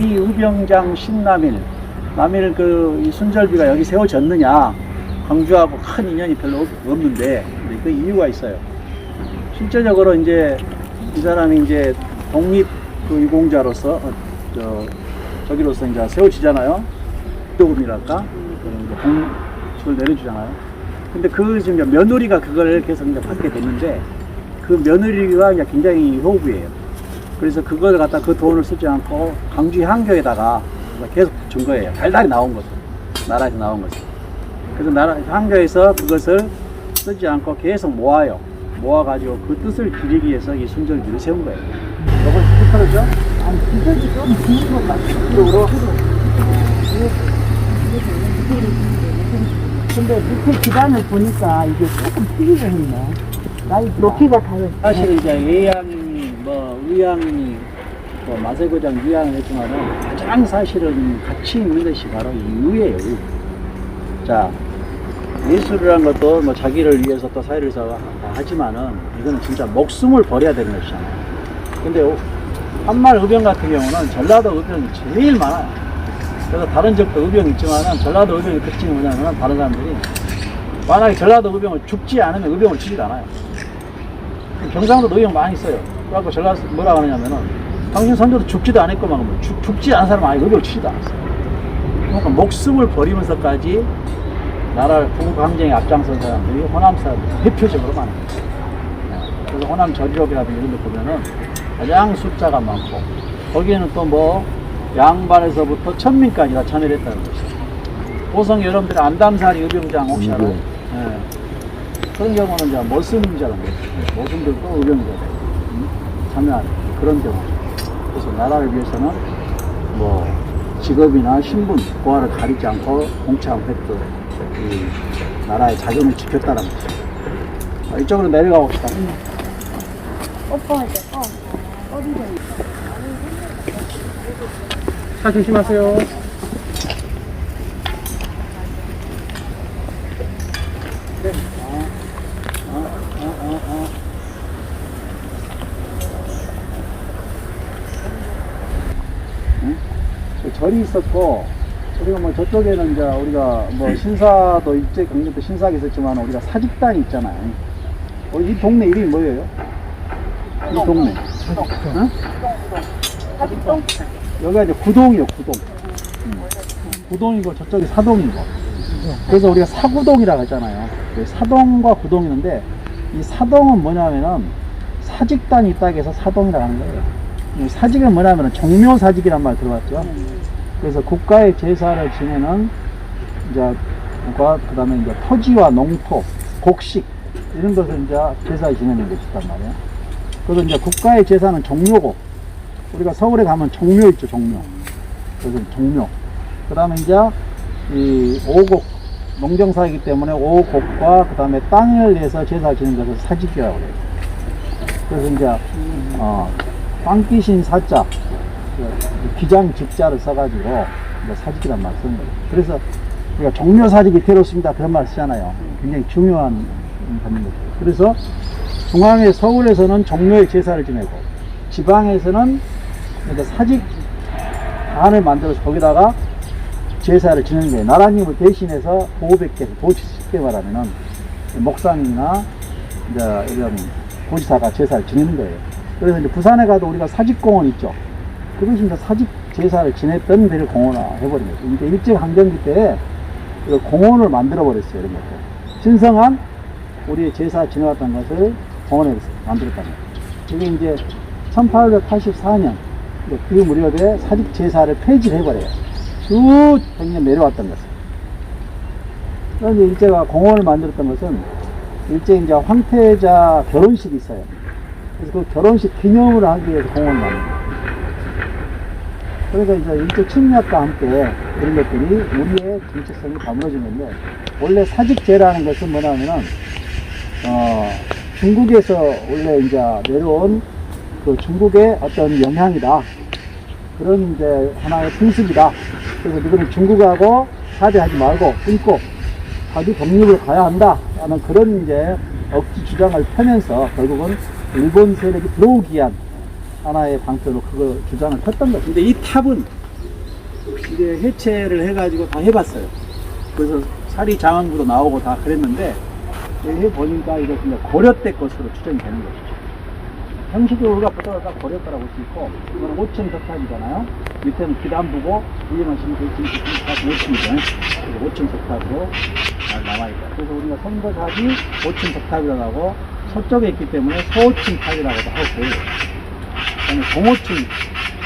이 의병장 신남일, 남일 그이 순절비가 여기 세워졌느냐? 광주하고 큰 인연이 별로 없- 없는데 그 이유가 있어요. 실제적으로 이제 이 사람이 이제 독립 그 유공자로서 어, 저 저기로서 이제 세워지잖아요. 도금이랄까 그런 공식을 내려주잖아요. 근데 그 지금 며느리가 그걸 계속 이제 받게 됐는데 그 며느리가 이제 굉장히 호구예요. 그래서 그걸 갖다 그 돈을 쓰지 않고 강주 향교에다가 계속 준 거예요. 달달이 나온 것을. 나라에서 나온 것을. 그래서 나라, 향교에서 그것을 쓰지 않고 계속 모아요. 모아가지고 그 뜻을 기리기 위해서 이 순절기를 세운 거예요. 이걸 스피커로죠? 아니, 기절이 좀 긴것 같아요. 이쪽으로. 근데 밑에 기반을 보니까 이게 조금 틀리게 했네. 나이 높이가 다르. 사실 이제 예양 이, 뭐, 의양이, 뭐, 마세고장 유양을 했지만은 가장 사실은 가치 있는 것이 바로 이 의예요, 의. 자, 예술이란 것도 뭐 자기를 위해서 또 사회를 위해서 하지만은 이거는 진짜 목숨을 버려야 되는 것이잖아요. 근데 한말 의병 같은 경우는 전라도 의병이 제일 많아요. 그래서 다른 지역도 의병이 있지만은 전라도 의병의 특징이 뭐냐면 다른 사람들이 만약에 전라도 의병을 죽지 않으면 의병을 치질 않아요. 경상도 의병 많이 있어요. 그래갖고 전라도 뭐라 하느냐면은 당신 선조도 죽지도 않았구만 그러면 죽, 죽지 않은 사람 아니 의병을 치지도 않았어요. 그러니까 목숨을 버리면서까지 나라를 구국항쟁에 앞장선 사람들이 호남 사람들 대표적으로 많아요. 네. 그래서 호남 저지역이라든지 이런 데 보면은 가장 숫자가 많고 거기에는 또 뭐 양반에서부터 천민까지 다 참여를 했다는 것이죠. 보성 여러분들이 안담사리 의병장 혹시 알아요? 네. 그런 경우는 이제 머슴자라는 거죠. 머슴들도 의병자에 참여 하는 그런 경우. 그래서 나라를 위해서는 뭐 직업이나 신분, 고하를 가리지 않고 공차했던 이 나라의 자존을 지켰다는 거죠. 아, 이쪽으로 내려가 봅시다. 차 조심하세요. 네. 아, 아, 아, 아. 응? 저 절이 있었고, 우리가 뭐 저쪽에는 이제 우리가 뭐 신사도 일제 경제도 신사가 있었지만 우리가 사직단이 있잖아요. 어, 이 동네 이름이 뭐예요? 이 동네. 응? 여기가 이제 구동이요, 구동. 음. 구동이고 저쪽이 사동이고. 그래서 우리가 사구동이라고 하잖아요. 그 사동과 구동이 있는데 이 사동은 뭐냐면은 사직단이 있다고 해서 사동이라고 하는 거예요. 이 사직은 뭐냐면은 종묘사직이란 말 들어봤죠? 그래서 국가의 제사를 지내는 이제 그 다음에 이제 토지와 농토, 곡식 이런 것을 이제 제사 지내는 것이단 말이에요. 그래서 이제 국가의 제사는 종묘고 우리가 서울에 가면 종묘 있죠, 종묘. 그래서 종묘. 그 다음에 이제 이 오곡, 농경사이기 때문에 오곡과 그 다음에 땅을 내서 제사 지는 것을 사직이라고 해요. 그래서 이제, 어, 땅귀신 사자, 그 기장 직자를 써가지고 이제 사직이란 말을 쓰는 거예요. 그래서 우리가 종묘 사직이 괴롭습니다. 그런 말 쓰잖아요. 굉장히 중요한 거죠. 그래서 중앙의 서울에서는 종묘의 제사를 지내고 지방에서는 사직 단을 만들어서 거기다가 제사를 지내는 거예요. 나라님을 대신해서 보호백계, 도치 쉽게 말하면은 목상이나 이제 이런 도지사가 제사를 지내는 거예요. 그래서 이제 부산에 가도 우리가 사직공원 있죠. 이제 사직 제사를 지냈던 데를 공원화 해버린 거죠. 이제 일제강점기 때그 공원을 만들어 버렸어요. 이런 것들. 신성한 우리의 제사 지내왔던 것을 공원에 만들었다는 거죠. 그게 이제 1884년 그 무렵에 사직 제사를 폐지를 해버려요. 쭉 내려왔던 것을. 그런데 일제가 공원을 만들었던 것은 일제 이제 황태자 결혼식이 있어요. 그래서 그 결혼식 기념을 하기 위해서 공원을 거예요. 그래서 이제 일제 침략과 함께 그런 것들이 우리의 정체성이 가물어진 건데 원래 사직제라는 것은 뭐냐면은 어 중국에서 원래 이제 내려온 그 중국의 어떤 영향이다. 그런 이제 하나의 풍습이다. 그래서 너희는 중국하고 사대하지 말고 끊고 자기 독립을 가야 한다. 라는 그런 이제 억지 주장을 펴면서 결국은 일본 세력이 들어오기 위한 하나의 방편으로 그거 주장을 폈던 거죠. 근데 이 탑은 이제 해체를 해가지고 다 해봤어요. 그래서 사리 장항구도 나오고 다 그랬는데 해보니까 이거 그냥 고려 때 것으로 추정이 되는 거죠. 형식으로 우리가 보다가 딱 고려 거라고 볼 수 있고 이거는 5층 석탑이잖아요. 밑에는 기단부고 심고 다 5층이죠. 그래서 5층 석탑으로 잘 남아있다. 그래서 우리가 선거탑이 5층 석탑이라고 하고 서쪽에 있기 때문에 서호층 탑이라고도 하고 그다음에 동호층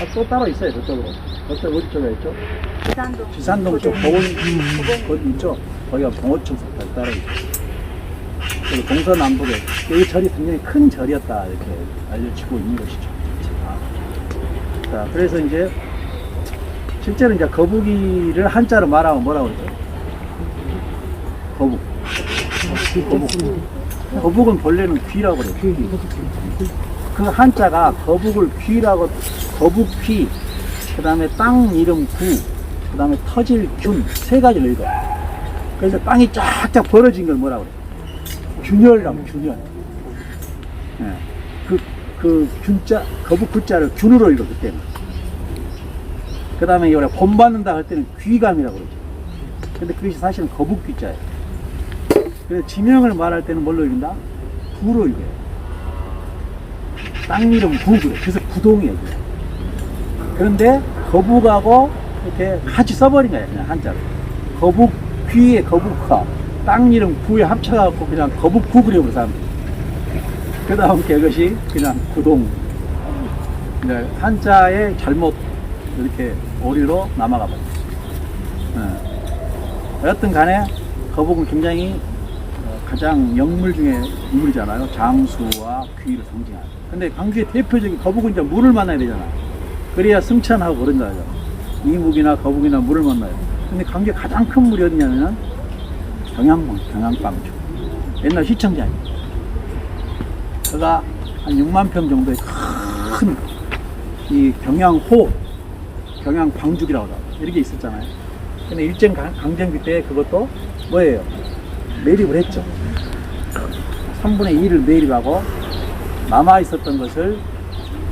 아, 또 따로 있어요 저쪽으로 저쪽 어디 쪽에 있죠? 부산동. 지산동 쪽 보건 거기 있죠? 거기가 석탑 따로 있고 그리고 동서남북에 여기 절이 굉장히 큰 절이었다 이렇게 알려지고 있는 것이죠 아. 자 그래서 이제 실제로 이제 거북이를 한자로 말하면 뭐라고 그러죠? 거북 거북 거북은 본래는 귀라고 그래요 귀. 그 한자가 거북을 귀라고 거북귀 그 다음에 땅 이름 구, 그 다음에 터질 균, 세 가지를 읽어. 그래서 땅이 쫙쫙 벌어진 걸 뭐라고 그래? 균열이라고, 균열. 예. 그, 그 균자, 거북 구자를 균으로 읽어, 그때는. 그 다음에 이거를 본받는다 할 때는 귀감이라고 그러죠. 근데 그것이 사실은 거북 귀자예요. 그래서 지명을 말할 때는 뭘로 읽는다? 구로 읽어요. 땅 이름 구, 그래. 그래서 구동이에요, 그냥. 그런데 거북하고 이렇게 같이 써버린 거예요 그냥 한자로 거북 귀에 거북화 땅 이름 구에 합쳐갖고 그냥 거북구 그려버린 사람들 그 다음 그것이 그냥 구동 이제 한자의 잘못 이렇게 오류로 남아가 버렸어요 예. 여튼 간에 거북은 굉장히 어, 가장 영물 중에 인물이잖아요 장수와 귀를 상징하는 근데 광주의 대표적인 거북은 이제 물을 만나야 되잖아요 그래야 승천하고 그런 거죠. 이묵이나 거북이나 물을 만나요. 근데 광주에 가장 큰 물이 어디냐면 경양봉, 경양방주. 옛날 시청장이. 그가 한 6만 평 정도의 큰 이 경양호, 경양방죽이라고 하죠. 이렇게 있었잖아요. 근데 일제 강- 강점기 때 그것도 뭐예요? 매립을 했죠. 3분의 2를 매립하고 남아 있었던 것을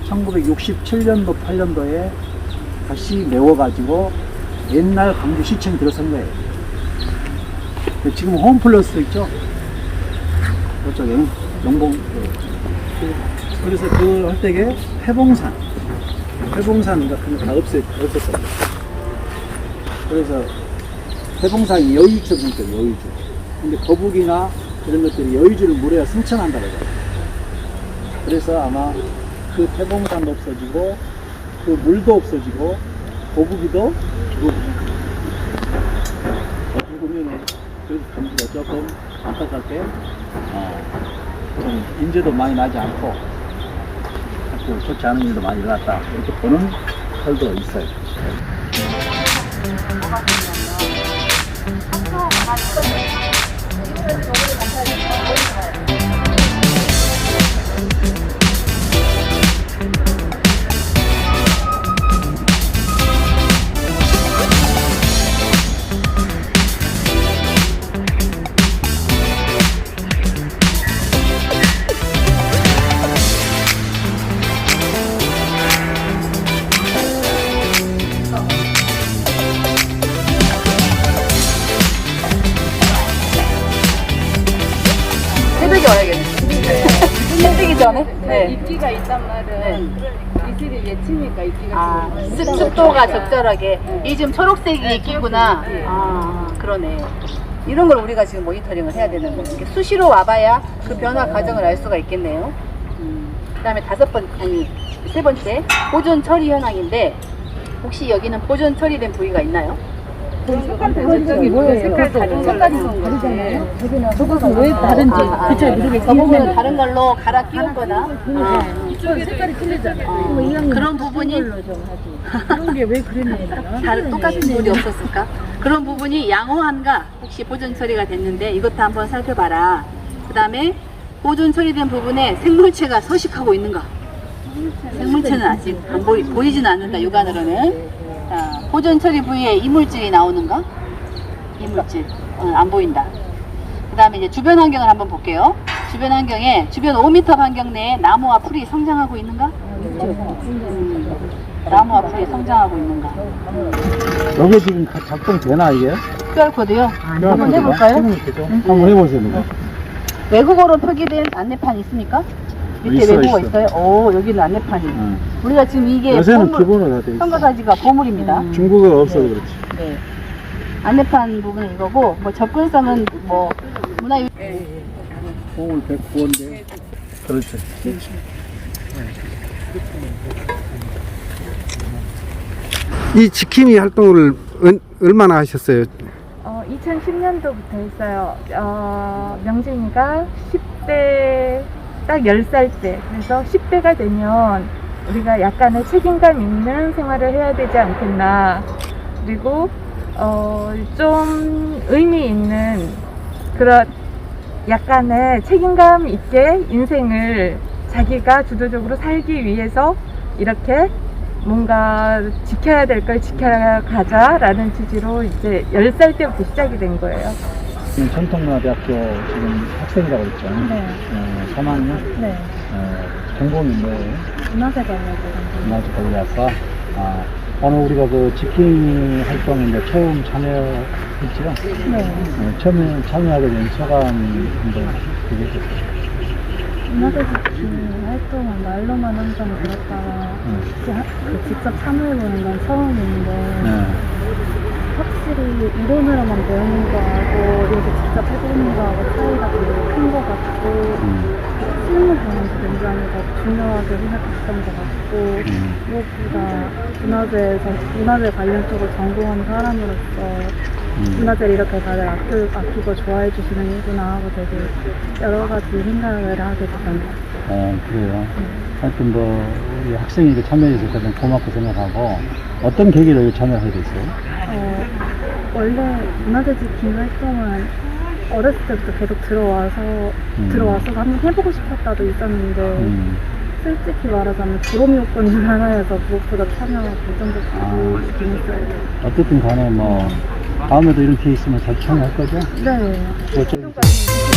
1967년도, 8년도에 다시 메워가지고 옛날 광주시청이 들어선 거예요. 지금 홈플러스 있죠? 그쪽에 영봉. 그- 그래서 그 할 때게 해봉산. 해봉산 같은 거 다 없애, 없었어요. 그래서 해봉산이 보니까 여의주. 근데 거북이나 그런 것들이 여의주를 물어야 승천한다고 그래요. 그래서 아마 그 태봉산도 없어지고 그 물도 없어지고 거북이도 죽어버려. 어떻게 보면은 그래서 감기가 조금 안타깝게 어, 좀 인재도 많이 나지 않고 자꾸 좋지 않은 일도 많이 일어났다 이렇게 보는 설도 있어요. 습-. 습도가 적절하게. 이 지금 초록색이 네, 있구나. 초록색이. 아, 그러네. 이런 걸 우리가 지금 모니터링을 해야 되는 거예요. 이렇게 수시로 와봐야 그 변화 과정을 알 수가 있겠네요. 음, 그 다음에 다섯 번, 아니, 세 번째, 보존 처리 현황인데, 혹시 여기는 보존 처리된 부위가 있나요? 색깔 저기 뭐예요? 색깔 다른 색깔이 다르잖아요. 저것은 왜 다른지 아, 아, 그쵸 네. 모르겠어요. 저 부분은 다른 걸로 갈아 끼웠거나, 아, 색깔이 틀리잖아. 어, 그런 부분이 그런 게 왜 그랬냐? 다른 똑같은 부분이 없었을까? 그런 부분이 양호한가 혹시 보존 처리가 됐는데 이것도 한번 살펴봐라. 그 다음에 보존 처리된 부분에 생물체가 서식하고 있는가? 생물체는 아직 안 보이, 보이지는 않는다 육안으로는. 자, 보존 처리 부위에 이물질이 나오는가? 이물질 어, 안 보인다. 그 다음에 이제 주변 환경을 한번 볼게요. 주변 환경에 주변 5m 반경 내에 나무와 풀이 성장하고 있는가? 음, 나무와 풀이 성장하고 있는가? 여기 지금 가- 작동되나 이게? QR코드요? 한번 해볼까요? 한번 해보세요. 누가. 외국어로 표기된 안내판 있습니까? 밑에 있어, 외국어 있어. 있어요? 오, 여기는 안내판이. 응. 우리가 지금 이게 요새는 보물, 기본으로 다돼 있어. 선거사지가 보물입니다. 중국어가 없어서 그렇지. 네. 안내판 부분은 이거고, 뭐 접근성은 뭐 문화 유 보물 109원대. 그렇지. 이 지킴이 활동을 얼- 얼마나 하셨어요? 어, 2010년도부터 했어요. 어, 명진이가 10대, 딱 10살 때. 그래서 10대가 되면 우리가 약간의 책임감 있는 생활을 해야 되지 않겠나. 그리고, 어, 좀 의미 있는 그런 약간의 책임감 있게 인생을 자기가 주도적으로 살기 위해서 이렇게 뭔가 지켜야 될 걸 지켜가자라는 취지로 이제 10살 때부터 시작이 된 거예요. 지금 전통문화대학교 지금 학생이라고 그랬죠. 네. 어, 3학년 네. 어, 전공인데 문화재 관련된 문화재 관리학과. 아, 오늘 우리가 그 지킴이 활동에 이제 처음 참여했죠. 네. 어, 처음에 참여하게 된 소감 한번 얘기해주세요. 문화재 지킴 활동은 말로만 항상 들었다가 하- 그 직접 참여해보는 건 처음인데 네. 확실히 이론으로만 배우는 거하고 이렇게 직접 해보는 거하고 차이가 되게 큰 것 같고 음, 실무 보면서 굉장히 더 중요하게 생각했던 것 같고 음, 무엇보다 문화재에서 문화재 관련 쪽을 전공한 사람으로서 음. 문화재를 이렇게 다들 아끼, 아끼고 좋아해 주시는구나 하고 되게 여러 가지 생각을 하게 됐던 것 같아요. 어, 그래요. 하여튼 뭐, 우리 학생이 그 참여해 주셔서 좀 고맙고 생각하고, 어떤 계기로 참여하게 됐어요? 어, 원래 문화재 지킴 활동은 어렸을 때부터 계속 들어와서 음. 들어와서 한번 해보고 싶었다도 있었는데 음, 솔직히 말하자면 부러움 요건 중 하나여서 무엇보다 참여가 결정적으로 아. 있긴 했어요. 어쨌든 간에 뭐, 다음에도 이런 기회 있으면 잘 참여할 거죠? 네. 뭐,